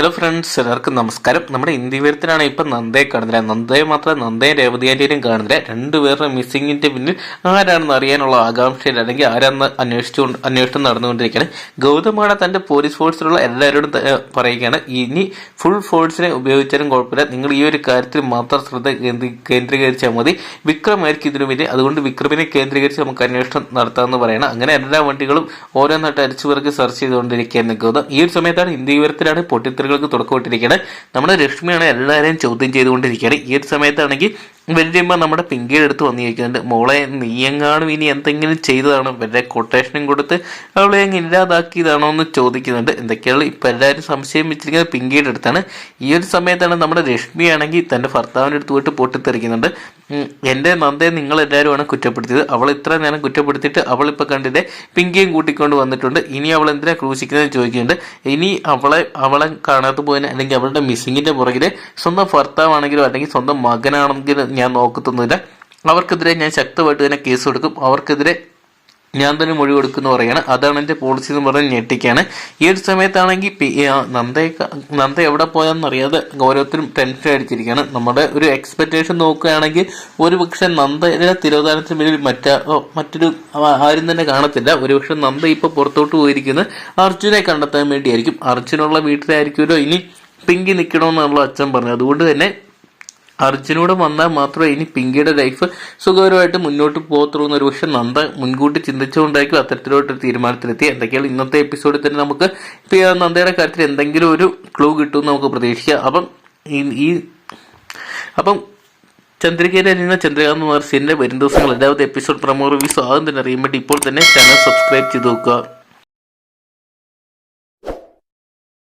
Hello friends എല്ലാവർക്കും നമസ്കാരം. നമ്മുടെ ഇന്ത്യവരത്തിലാണ് ഇപ്പം നന്ദയെ കാണുന്നില്ല നന്ദയെ മാത്രമേ നന്ദയും രേവതിയാലും കാണുന്നില്ല രണ്ടുപേരുടെ മിസ്സിങ്ങിന്റെ പിന്നിൽ ആരാണെന്ന് അറിയാനുള്ള ആകാംക്ഷയിൽ അല്ലെങ്കിൽ ആരാന്ന് അന്വേഷിച്ചുകൊണ്ട് അന്വേഷണം നടന്നുകൊണ്ടിരിക്കുകയാണ്. ഗൗതമാണ് തന്റെ പോലീസ് ഫോഴ്സിലുള്ള എല്ലാവരോടും പറയുകയാണ്. ഇനി ഫുൾ ഫോഴ്സിനെ ഉപയോഗിച്ചാലും കുഴപ്പമില്ല. നിങ്ങൾ ഈ ഒരു കാര്യത്തിൽ മാത്രം ശ്രദ്ധ കേന്ദ്രീകരിച്ചാൽ മതി. വിക്രമായിരിക്കും ഇതിനു വേണ്ടി അതുകൊണ്ട് വിക്രമിനെ കേന്ദ്രീകരിച്ച് നമുക്ക് അന്വേഷണം നടത്താമെന്ന് പറയണം. അങ്ങനെ എല്ലാ വണ്ടികളും ഓരോന്നായിട്ട് അരിച്ചു പേർക്ക് സെർച്ച് ചെയ്തുകൊണ്ടിരിക്കുകയായിരുന്നു ഗൗതം. ഈ ഒരു സമയത്താണ് ഇന്ത്യ വിവരത്തിലാണ് പൊട്ടിത്തെറികൾക്ക് തുടക്കമിട്ടിരിക്കുകയാണ് നമ്മുടെ രശ്മിയാണ് എല്ലാവരെയും ചോദ്യം ചെയ്തുകൊണ്ടിരിക്കുകയാണ് ഈ ഒരു സമയത്താണെങ്കിൽ വല്യമ്മ നമ്മുടെ പിങ്കിയുടെ അടുത്ത് വന്നിരിക്കുന്നുണ്ട്. മോളെ നീയെങ്ങാനും ഇനി എന്തെങ്കിലും ചെയ്തതാണോ? വല്ല കൊട്ടേഷനും കൊടുത്ത് അവളെ അങ്ങ് ഇല്ലാതാക്കിയതാണോ എന്ന് ചോദിക്കുന്നുണ്ട്. എന്തൊക്കെയാണ് ഇപ്പം എല്ലാവരും സംശയം വെച്ചിരിക്കുന്നത് പിങ്കിയുടെ അടുത്താണ്. ഈ ഒരു സമയത്താണ് നമ്മുടെ രശ്മി ആണെങ്കിൽ തന്റെ ഭർത്താവിന്റെ അടുത്ത് പോയിട്ട് പൊട്ടിത്തെറിക്കുന്നുണ്ട്. എന്റെ നന്ദയെ എല്ലാവരുമാണ് കുറ്റപ്പെടുത്തിയത്. അവൾ ഇത്ര നേരം കുറ്റപ്പെടുത്തിയിട്ട് അവൾ ഇപ്പം കണ്ടില്ലേ പിങ്കിയും കൂട്ടിക്കൊണ്ട് വന്നിട്ടുണ്ട്. ഇനി അവൾ എന്തിനാ ക്രൂശിക്കുന്നത് ചോദിക്കുന്നുണ്ട്. ഇനി അവളെ അവളെ കാണാത്ത പോയതിന് അല്ലെങ്കിൽ അവളുടെ മിസ്സിങ്ങിന്റെ പുറകിൽ സ്വന്തം ഭർത്താവാണെങ്കിലോ അല്ലെങ്കിൽ സ്വന്തം മകനാണെങ്കിലും ഞാൻ നോക്കത്തൊന്നുമില്ല. അവർക്കെതിരെ ഞാൻ ശക്തമായിട്ട് തന്നെ കേസ് കൊടുക്കും. അവർക്കെതിരെ ഞാൻ തന്നെ മൊഴി കൊടുക്കുന്നു പറയാണ്. അതാണ് എന്റെ പോളിസി എന്ന് പറഞ്ഞ് ഞെട്ടിക്കാണ്. ഈ ഒരു സമയത്താണെങ്കിൽ പി- നന്ദ എവിടെ പോയാന്ന് പോയാന്നറിയാതെ ഓരോരുത്തരും ടെൻഷൻ അടിച്ചിരിക്കുകയാണ്. നമ്മുടെ ഒരു എക്സ്പെക്റ്റേഷൻ നോക്കുകയാണെങ്കിൽ ഒരു പക്ഷെ നന്ദയുടെ തിരോധാനത്തിന് മേലിൽ മറ്റോ മറ്റൊരു ആരും തന്നെ കാണത്തില്ല. ഒരുപക്ഷെ നന്ദ ഇപ്പോൾ പുറത്തോട്ട് പോയിരിക്കുന്നത് അർജുനെ കണ്ടെത്താൻ വേണ്ടിയായിരിക്കും. അർജുനുള്ള വീട്ടിലായിരിക്കുമല്ലോ. ഇനി പിങ്കി നിൽക്കണമെന്നുള്ള അച്ഛൻ പറഞ്ഞു അതുകൊണ്ട് തന്നെ അർജുനോട് വന്നാൽ മാത്രമേ ഇനി പിങ്കിയുടെ ലൈഫ് സുഖകരമായിട്ട് മുന്നോട്ട് പോകത്തുള്ളൂ എന്നൊരു പക്ഷെ നന്ദ മുൻകൂട്ടി ചിന്തിച്ചുകൊണ്ടായിരിക്കും അത്തരത്തിലോട്ടൊരു തീരുമാനത്തിലെത്തി എന്തൊക്കെയാണ് ഇന്നത്തെ എപ്പിസോഡിൽ തന്നെ നമുക്ക് നന്ദയുടെ കാര്യത്തിൽ എന്തെങ്കിലും ഒരു ക്ലൂ കിട്ടുമെന്ന് നമുക്ക് പ്രതീക്ഷിക്കാം. അപ്പം ഈ- അപ്പം ചന്ദ്രികയിലെ അനിയന ചന്ദ്രകാന്ത് മഹർഷിന്റെ വരും ദിവസങ്ങൾ എല്ലാവരും എപ്പിസോഡ് പ്രമോ റിവ്യൂസ് ആദ്യം തന്നെ അറിയാൻ വേണ്ടി ഇപ്പോൾ തന്നെ ചാനൽ സബ്സ്ക്രൈബ് ചെയ്ത് നോക്കുക